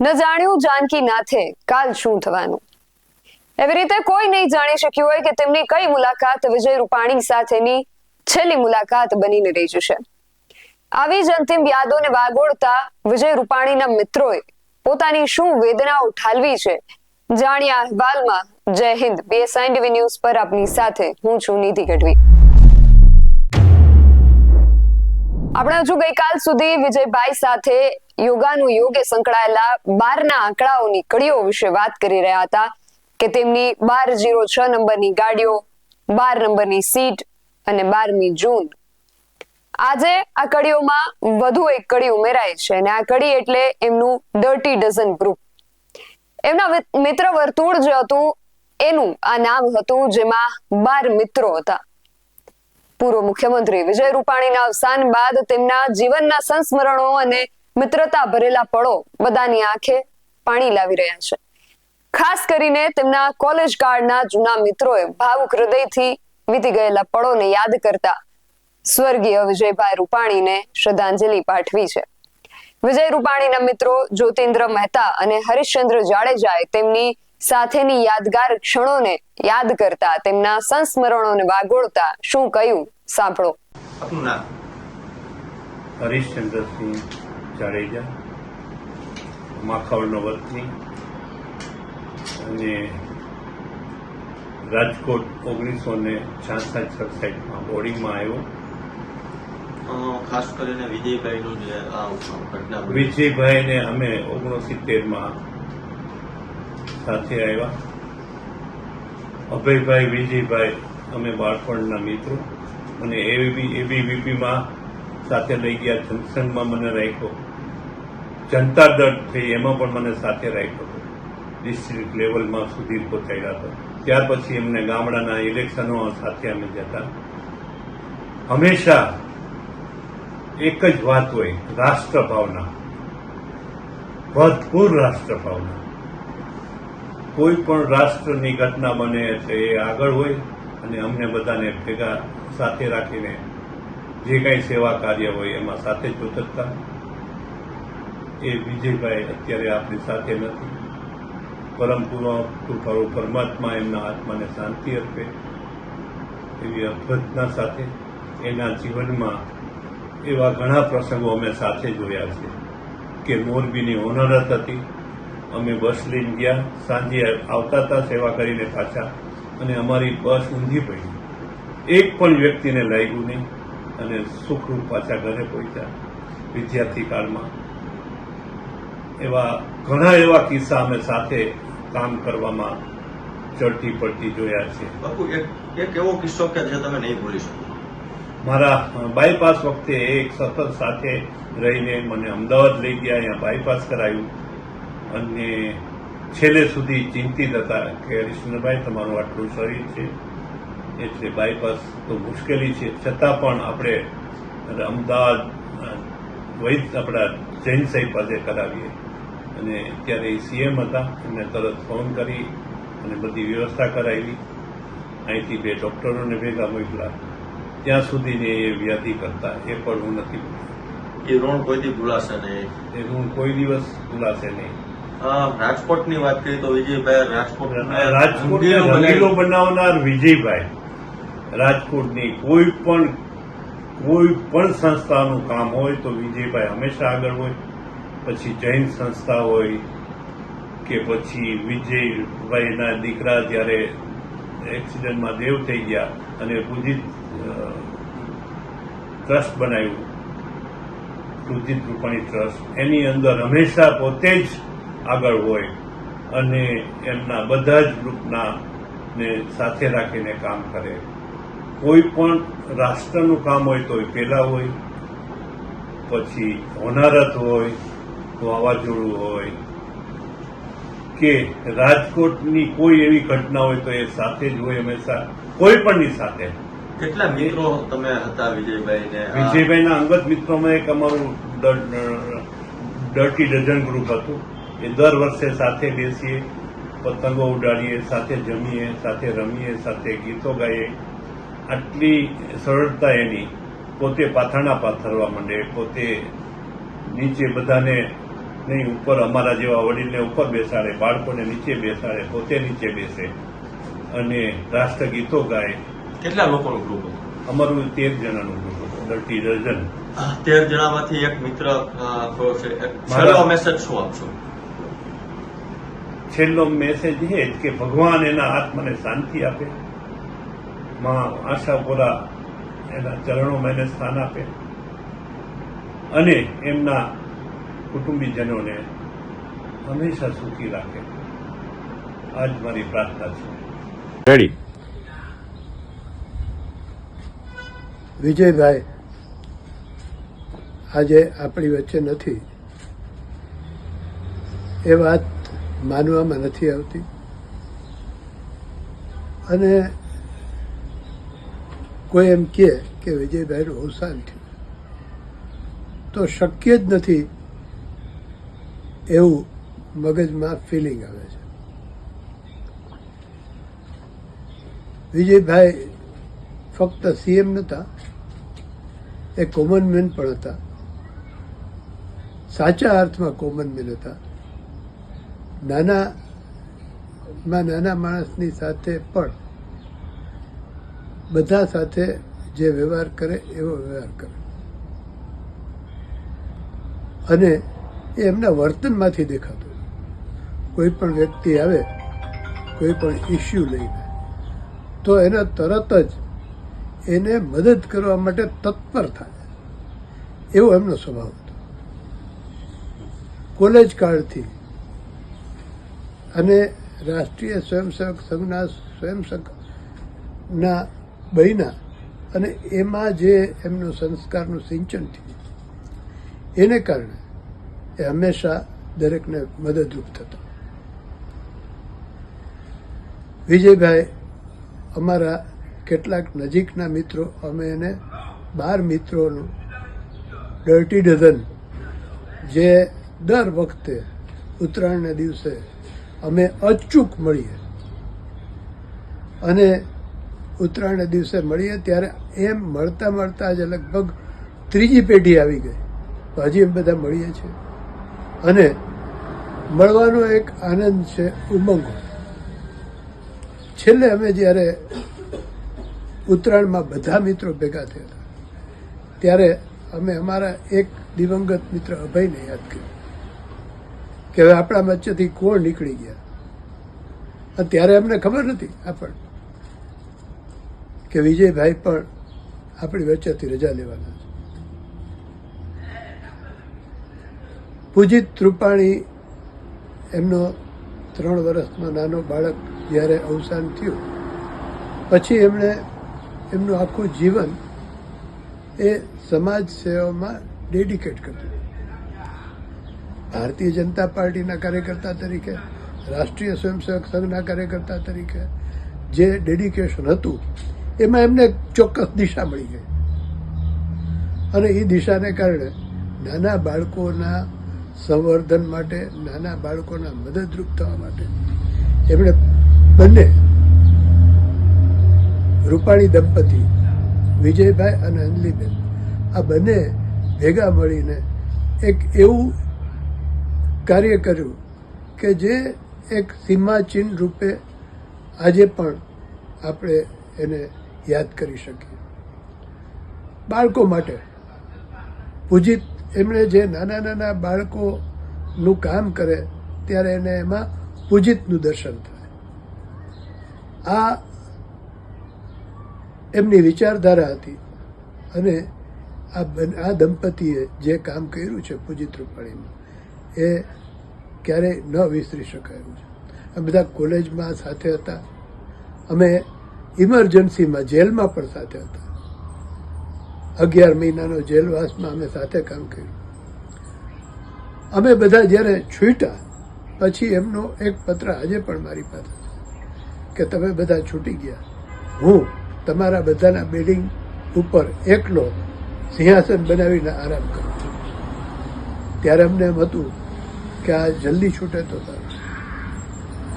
ન જાણ્યું જાનકી નાથે કાલ શું થવાનું? એવી રીતે કોઈ નહીં જાણી શક્યું હોય કે તેમની કઈ મુલાકાત વિજય રૂપાણી સાથેની છેલ્લી મુલાકાત બનીને રહી જશે. આવી જ અંતિમ યાદોને વાગોળતા વિજય રૂપાણીના મિત્રોએ પોતાની શું વેદનાઓ ઠાલવી છે જાણ્યા અહેવાલમાં જય હિન્દ, બીએસઆઈ ટીવી ન્યૂઝ પર આપની સાથે હું છું નિધિ ગઢવી. આપણે હજુ ગઈકાલ સુધી વિજયભાઈ સાથે યોગાનું યોગે સંકળાયેલા બારના આંકડાઓની કડીઓ વિશે વાત કરી રહ્યા હતા કે તેમની બાર જીરો છ નંબરની ગાડીઓ, બાર નંબરની સીટ અને બારમી જૂન. આજે આ કડીઓમાં વધુ એક કડી ઉમેરાય છે અને આ કડી એટલે એમનું ડર્ટી ડઝન ગ્રુપ એમના મિત્ર વર્તુળ જે હતું, એનું આ નામ હતું જેમાં બાર મિત્રો હતા. પૂર્વ મુખ્યમંત્રી વિજય રૂપાણીના અવસાન બાદ તેમના જીવનના સંસ્મરણો અને મિત્રતા ભરેલા પળો બધાની આંખે પાણી લાવી રહ્યા છે. ખાસ કરીને તેમના કોલેજ કાળના જૂના મિત્રોએ ભાવુક હૃદયથી વીતી ગયેલા પળોને યાદ કરતા સ્વર્ગીય વિજયભાઈ રૂપાણીને શ્રદ્ધાંજલિ પાઠવી છે. વિજય રૂપાણીના મિત્રો જ્યોતિન્દ્ર મહેતા અને હરિશ્ચંદ્ર જાડેજાએ તેમની સાથેની યાદગાર ક્ષણોને યાદ કરતા તેમના સંસ્મરણોને વાગોળતા શું કહ્યું સાંભળો. હરીશચંદ્રસિંહ જાડેજા માખવડનો વતની અને રાજકોટ ઓગણીસો ને છાસઠ સડસઠમાં બોર્ડિંગમાં આવ્યો. ખાસ કરીને વિજયભાઈનું જે આ ઘટના. વિજયભાઈને અમે ઓગણસિત્તેરમાં સાથે આવ્યા. અભયભાઈ વિજયભાઈ અમે બાળપણના મિત્રો. અને એવી એબીવીપીમાં સાથે લઈ ગયા. જનસંઘમાં મને રાખ્યો. જનતા દળ થઈ એમાં પણ મને સાથે રાખ્યો હતો. ડિસ્ટ્રિક્ટ લેવલમાં સુધી પહોંચાડ્યા હતો. ત્યાર પછી એમને ગામડાના ઇલેક્શનો સાથે અમે જતા. હંમેશા એક જ વાત હોય, રાષ્ટ્રભાવના. ભરપૂર રાષ્ટ્રભાવના. કોઈ પણ રાષ્ટ્રની ઘટના બને એટલે એ આગળ હોય અને અમને બધાને ભેગા સાથે રાખીને જે કાંઈ સેવા કાર્ય હોય એમાં સાથે જ ઉતરતા. એ વિજયભાઈ અત્યારે આપણી સાથે નથી. પરમ કૃપાળુ પરમાત્મા એમના આત્માને શાંતિ અર્પે. એવી અભ્યર્થના સાથે એના જીવનમાં એવા ઘણા પ્રસંગો અમે સાથે જોયા છે કે મોરબીની ઓનરત હતી. અમે બસ લઈને ગયા. સાંજે આવતા હતા સેવા કરીને પાછા અને અમારી બસ ઊંધી પડી. એક પણ વ્યક્તિને લાગ્યું નહીં અને સુખરૂપ પાછા ઘરે પહોંચ્યા વિદ્યાર્થી કાળમાં. એવા ઘણા એવા કિસ્સા અમે સાથે કામ કરવામાં ચડતી પડતી જોયા છે. બાપુ એક એક એવો કિસ્સો કે જે તમે નહીં ભૂલી શકો. મારા બાયપાસ વખતે એક સતત સાથે રહીને મને અમદાવાદ લઈ ગયા અહીંયા બાયપાસ કરાયું. અને છેલ્લે સુધી ચિંતિત હતા કે હરિશ્ચંદ્રભાઈ તમારું આટલું શરીર છે એટલે બાયપાસ તો મુશ્કેલી છે. છતાં પણ આપણે અમદાવાદ વૈદ આપણા જૈન સાહેબ પાસે કરાવીએ. અને ત્યારે એ સીએમ હતા એમને તરત ફોન કરી અને બધી વ્યવસ્થા કરાવી. અહીંથી બે ડોક્ટરોને ભેગા મોકલા. ત્યાં સુધીને એ વ્યાધિ કરતા એ પણ હું નથી એ ઋણ કોઈ દી ભૂલાશે નહીં? એ ઋણ કોઈ દિવસ ભૂલાશે નહીં. રાજકોટની વાત કરીએ તો વિજયભાઈ રાજકોટ રાજકોટને રંગીલો બનાવનાર વિજયભાઈ રાજકોટની કોઈ પણ કોઈ પણ સંસ્થાનું કામ હોય તો વિજયભાઈ હંમેશા આગળ હોય. પછી જૈન સંસ્થા હોય કે પછી વિજયભાઈના દીકરા જ્યારે એક્સિડન્ટમાં દેવ થઈ ગયા અને પૂજિત ટ્રસ્ટ બનાવ્યું રુચિત રૂપાણી ટ્રસ્ટ, એની અંદર હંમેશા પોતે જ આગળ હોય અને એમના બધા જ ગ્રુપના ને સાથે રાખીને કામ કરે. કોઈ પણ રાષ્ટ્રનું કામ હોય તો એ પહેલા હોય, પછી હોનારત હોય વાવાઝોડું હોય કે રાજકોટની કોઈ એવી ઘટના હોય તો એ સાથે જ હોય હંમેશા કોઈ પણની સાથે. કેટલા મિત્રો તમે હતા વિજયભાઈને? આ- વિજયભાઈના અંગત મિત્રોમાં એક અમારું ડર્ટી ડઝન ગ્રુપ હતું. એ દર વર્ષે સાથે બેસીએ પતંગો ઉડાડીએ સાથે જમીએ સાથે રમીએ સાથે ગીતો ગાઈએ. આટલી સરળતા એની પોતે પાથરણા પાથરવા માંડે પોતે નીચે બધાને નહીં ઉપર અમારા જેવા વડીલને ઉપર બેસાડે બાળકોને નીચે બેસાડે પોતે નીચે બેસે અને રાષ્ટ્રગીતો ગાય. કેટલા લોકોનું ગ્રુપ અમારું તેર જણાનું ગ્રુપ હતું થર્ટી ડઝન તેર જણામાંથી એક મિત્ર થયો છે. છેલ્લો મેસેજ શું આપશો? છેલ્લો મેસેજ એ જ કે ભગવાન એના આત્માને શાંતિ આપે. માં આશાપુરા એના ચરણોમાં એને સ્થાન આપે. અને એમના કુટુંબીજનોને હંમેશા સુખી રાખે. આજ મારી પ્રાર્થના છે. રેડી વિજયભાઈ આજે આપણી વચ્ચે નથી. એ વાત માનવામાં નથી આવતી. અને કોઈ એમ કહે કે વિજયભાઈનું અવસાન થયું. તો શક્ય જ નથી એવું મગજમાં ફિલિંગ આવે છે. વિજયભાઈ ફક્ત સીએમ નહોતા એ કોમન મેન પણ હતા. સાચા અર્થમાં કોમન મેન હતા. નાના નાના માણસની સાથે પણ બધા સાથે જે વ્યવહાર કરે એવો વ્યવહાર કરે. અને એ એમના વર્તનમાંથી દેખાતું. કોઈ પણ વ્યક્તિ આવે, કોઈ પણ ઇસ્યુ લઈને, તો એના તરત જ એને મદદ કરવા માટે તત્પર થાય. એવો એમનો સ્વભાવ હતો. કોલેજ કાળથી અને રાષ્ટ્રીય સ્વયંસેવક સંઘના સ્વયંસેવકના બહેના અને એમાં જે એમનું સંસ્કારનું સિંચન થયું, એને કારણે એ હંમેશા દરેકને મદદરૂપ થતા. વિજયભાઈ, અમારા કેટલાક નજીકના મિત્રો, અમે એને બાર મિત્રોનું ડર્ટી ડઝન, જે દર વખતે ઉત્તરાયણના દિવસે અમે અચૂક મળીએ. અને ઉત્તરાયણના દિવસે મળીએ ત્યારે એમ મળતા મળતા જ લગભગ ત્રીજી પેઢી આવી ગઈ. હજી એમ બધા મળીએ છીએ. અને મળવાનો એક આનંદ છે ઉમંગ. છેલ્લે અમે જ્યારે ઉત્તરાયણમાં બધા મિત્રો ભેગા થયા ત્યારે અમે અમારા એક દિવંગત મિત્ર અભયને યાદ કર્યું કે હવે આપણા વચ્ચેથી કોણ નીકળી ગયા. ત્યારે અમને ખબર નથી આપણને કે વિજયભાઈ પણ આપણી વચ્ચેથી રજા લેવાના છે પૂજિત રૂપાણી એમનો ત્રણ વર્ષનો નાનો બાળક જ્યારે અવસાન થયું, પછી એમણે એમનું આખું જીવન એ સમાજ સેવામાં ડેડિકેટ કર્યું. ભારતીય જનતા પાર્ટીના કાર્યકર્તા તરીકે, રાષ્ટ્રીય સ્વયંસેવક સંઘના કાર્યકર્તા તરીકે જે ડેડિકેશન હતું, એમાં એમને ચોક્કસ દિશા મળી ગઈ. અને એ દિશાને કારણે નાના બાળકોના સંવર્ધન માટે, નાના બાળકોના મદદરૂપ થવા માટે. એમણે બંને રૂપાણી દંપતી, વિજયભાઈ અને અંજલીબેન આ બંને ભેગા મળીને એક એવું કાર્ય કર્યું કે જે એક સીમાચિહ્ન રૂપે આજે પણ આપણે એને યાદ કરી શકીએ. બાળકો માટે પૂજિત એમણે જે નાના નાના બાળકોનું કામ કરે ત્યારે એને એમાં પૂજિતનું દર્શન થાય. આ એમની વિચારધારા હતી અને આ આ દંપતીએ જે કામ કર્યું છે પૂજિત રૂપાણીમાં એ ક્યારેય ન વિસરી શકાય છે. અમે બધા કોલેજમાં સાથે હતા. અમે ઇમરજન્સીમાં જેલમાં પણ સાથે હતા. અગિયાર મહિનાનો જેલવાસમાં અમે સાથે કામ કર્યું. અમે બધા જ્યારે છૂટ્યા પછી એમનો એક પત્ર આજે પણ મારી પાસે છે કે તમે બધા છૂટી ગયા. હું તમારા બધાના બિલ્ડિંગ ઉપર એકલો સિંહાસન બનાવીને આરામ કરું છું. ત્યારે અમને એમ હતું કે આ જલ્દી છૂટે તો સારું.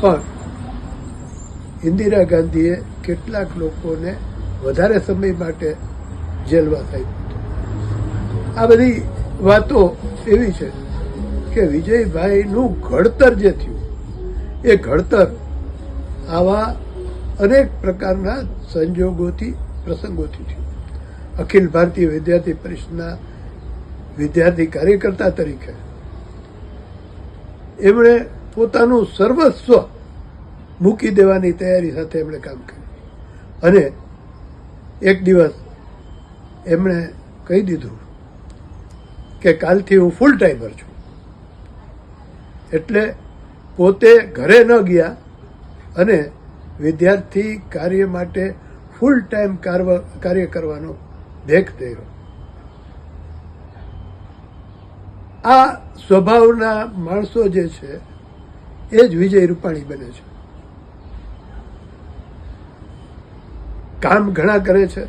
પણ ઇન્દિરા ગાંધીએ કેટલાક લોકોને વધારે સમય માટે જેલવાસ થાય. આ બધી વાતો એવી છે કે વિજયભાઈનું ઘડતર જે થયું, એ ઘડતર આવા અનેક પ્રકારના સંજોગોથી, પ્રસંગોથી થયું. અખિલ ભારતીય વિદ્યાર્થી પરિષદના વિદ્યાર્થી કાર્યકર્તા તરીકે એમણે પોતાનું સર્વસ્વ મૂકી દેવાની તૈયારી સાથે એમણે કામ કર્યું. અને એક દિવસ એમણે કહી દીધું કે કાલથી હું ફૂલ ટાઈમર છું. એટલે પોતે ઘરે ન ગયા અને વિદ્યાર્થી કાર્ય માટે ફૂલ ટાઈમ કાર્ય કરવાનો ભેખ થયો. આ સ્વભાવના માણસો જે છે, એ જ વિજય રૂપાણી બને છે. કામ ઘણા કરે છે.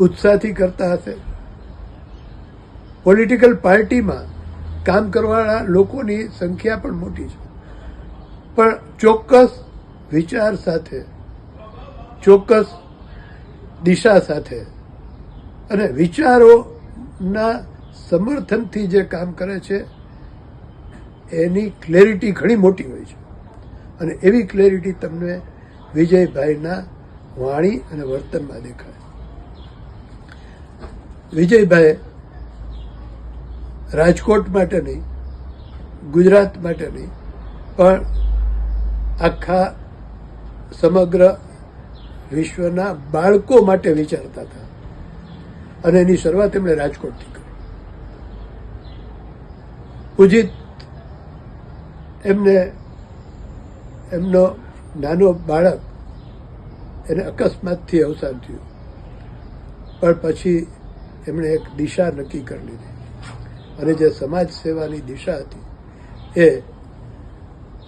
ઉત્સાહથી કરતા હશે. પોલિટિકલ પાર્ટીમાં કામ કરવાના લોકોની સંખ્યા પણ મોટી છે. પણ ચોક્કસ વિચાર સાથે, ચોક્કસ દિશા સાથે અને વિચારોના સમર્થનથી જે કામ કરે છે, એની ક્લેરિટી ઘણી મોટી હોય છે. અને એવી ક્લેરિટી તમને વિજયભાઈના વાણી અને વર્તનમાં દેખાય વિજયભાઈ રાજકોટ માટે નહીં, ગુજરાત માટે નહીં, પણ આખા સમગ્ર વિશ્વના બાળકો માટે વિચારતા હતા. અને એની શરૂઆત એમણે રાજકોટથી કરી. પૂજિત એમને, એમનો નાનો બાળક એને અકસ્માતથી અવસાન થયું. પણ પછી એમણે એક દિશા નક્કી કરી લીધી. અને જે સમાજ સેવાની દિશા હતી, એ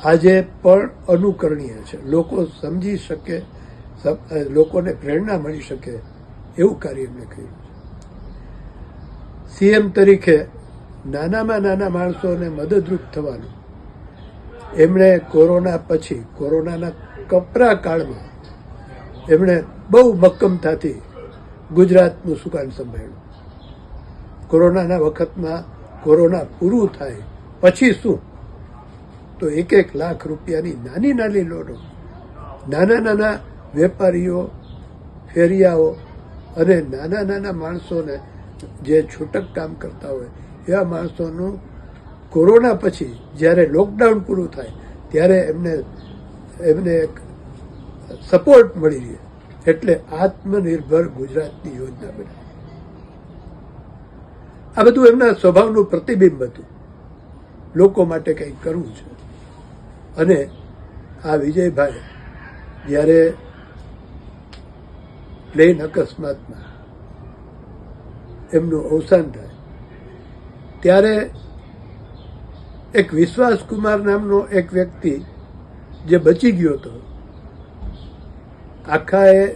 આજે પણ અનુકરણીય છે. લોકો સમજી શકે લોકોને પ્રેરણા મળી શકે એવું કાર્ય એમણે કર્યું સીએમ તરીકે નાનામાં નાના માણસોને મદદરૂપ થવાનું, એમણે કોરોના પછી, કોરોનાના કપરા કાળમાં એમણે બહુ મક્કમતાથી ગુજરાતનું સુકાન સંભાળ્યું. કોરોનાના વખતમાં કોરોના પૂરું થાય, પછી શું? તો એક એક લાખ રૂપિયાની નાની નાની લોનો, નાના નાના વેપારીઓ, ફેરિયાઓ અને નાના નાના માણસોને જે છૂટક કામ કરતા હોય, એવા માણસોનું કોરોના પછી જ્યારે લોકડાઉન પૂરું થાય, ત્યારે એમને એમને એક સપોર્ટ મળી રહે. એટલે આત્મનિર્ભર ગુજરાતની યોજના બની. આ બધું એમના સ્વભાવનું પ્રતિબિંબ હતું. લોકો માટે કંઈક કરવું છે. અને આ વિજયભાઈ, જ્યારે પ્લેન અકસ્માતમાં એમનું અવસાન થાય, ત્યારે એક વિશ્વાસ કુમાર નામનો એક વ્યક્તિ જે બચી ગયો હતો આખા એ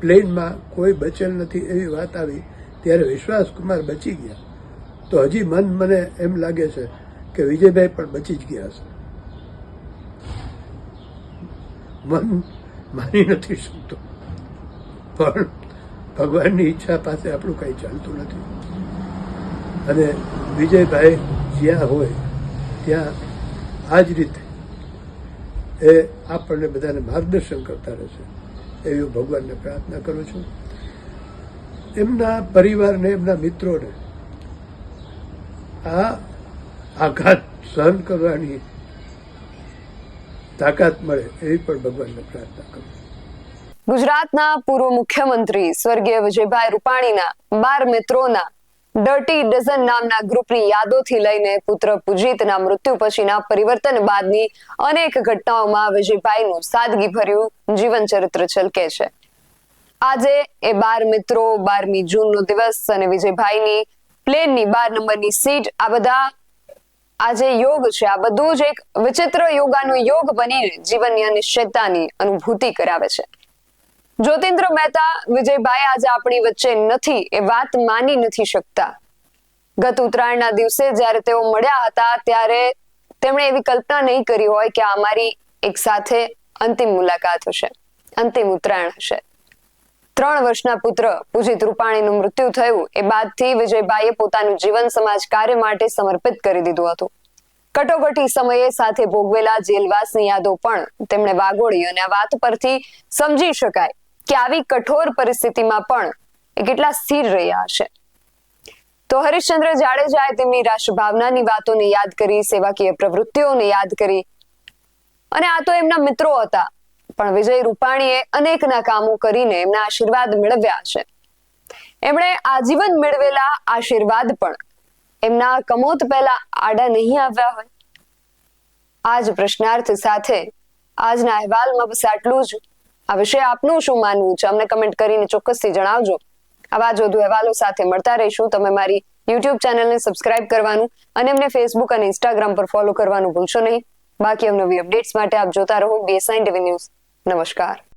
પ્લેનમાં કોઈ બચેલ નથી એવી વાત આવી. ત્યારે વિશ્વાસ કુમાર બચી ગયા. તો હજી મન મને એમ લાગે છે કે વિજયભાઈ પણ બચી જ ગયા હશે મન માની નથી શકતું પણ ભગવાનની ઈચ્છા પાસે આપણું કંઈ ચાલતું નથી. અને વિજયભાઈ જ્યાં હોય, ત્યાં આ જ રીતે એ આપણને બધાને માર્ગદર્શન કરતા રહેશે એવી ભગવાનને પ્રાર્થના કરું છું. એમના પરિવારને એમના મિત્રોને આ આઘાત સહન કરવાની તાકાત મળે એવી પણ ભગવાનને પ્રાર્થના કરું ગુજરાતના પૂર્વ મુખ્યમંત્રી સ્વર્ગીય વિજયભાઈ રૂપાણીના બાર મિત્રોના ડર્ટી ડઝન નામના ગ્રુપની યાદોથી લઈને પુત્ર પૂજિતના મૃત્યુ પછીના પરિવર્તન બાદની અનેક ઘટનાઓમાં વિજયભાઈનું સાદગી ભર્યું જીવન ચરિત્ર છલકે છે. આજે એ બાર મિત્રો, બારમી જૂનનો દિવસ અને વિજયભાઈની પ્લેનની બાર નંબરની સીટ. આ બધા આ યોગ છે. આ બધું જ એક વિચિત્ર યોગાનો યોગ બની જીવનની અનિશ્ચિતતાની અનુભૂતિ કરાવે છે. જ્યોતિન્દ્ર મહેતા, વિજયભાઈ આજે આપણી વચ્ચે નથી. એ વાત માની નથી શકતા. ગત ઉત્તરાયણના દિવસે જ્યારે તેઓ મળ્યા હતા, ત્યારે તેમણે એવી કલ્પના નહીં કરી હોય કે અમારી એક સાથે અંતિમ મુલાકાત હશે, અંતિમ ઉત્તરાયણ હશે. ત્રણ વર્ષના પુત્ર પૂજિત રૂપાણીનું મૃત્યુ થયું. એ બાદથી વિજયભાઈએ પોતાનું જીવન સમાજ કાર્ય માટે સમર્પિત કરી દીધું હતું. કટોકટી સમયે સાથે ભોગવેલા જેલવાસની યાદો પણ તેમણે વાગોળી અને વાત પરથી સમજી શકાય કે આવી કઠોર પરિસ્થિતિમાં પણ એ કેટલા સ્થિર રહ્યા હશે. તો હરિશ્ચંદ્ર જાડેજાએ તેમની રાષ્ટ્રભાવનાની વાતોને યાદ કરી, સેવાકીય પ્રવૃત્તિઓને યાદ કરી અને આ તો એમના મિત્રો હતા. પણ વિજય રૂપાણીએ અનેકના કામો કરીને એમના આશીર્વાદ મેળવ્યા છે. એમણે આજીવન મેળવેલા આશીર્વાદ પણ એમના કમોત પહેલા આડા નહીં આવ્યા હોય. આ પ્રશ્નાર્થ સાથે આજના અહેવાલમાં બસ આટલું જ. આ વિશે આપનું શું માનવું છે? અમને કમેન્ટ કરીને ચોક્કસથી જણાવજો. આવા જ વધુ અહેવાલો સાથે મળતા રહીશું. તમે મારી યુટ્યુબ ચેનલને સબસ્ક્રાઇબ કરવાનું અને એમને ફેસબુક અને ઇન્સ્ટાગ્રામ પર ફોલો કરવાનું ભૂલશો નહીં. બાકી અવનવી અપડેટ્સ માટે આપ જોતા રહો બીએસઆઈ ટીવી ન્યૂઝ નમસ્કાર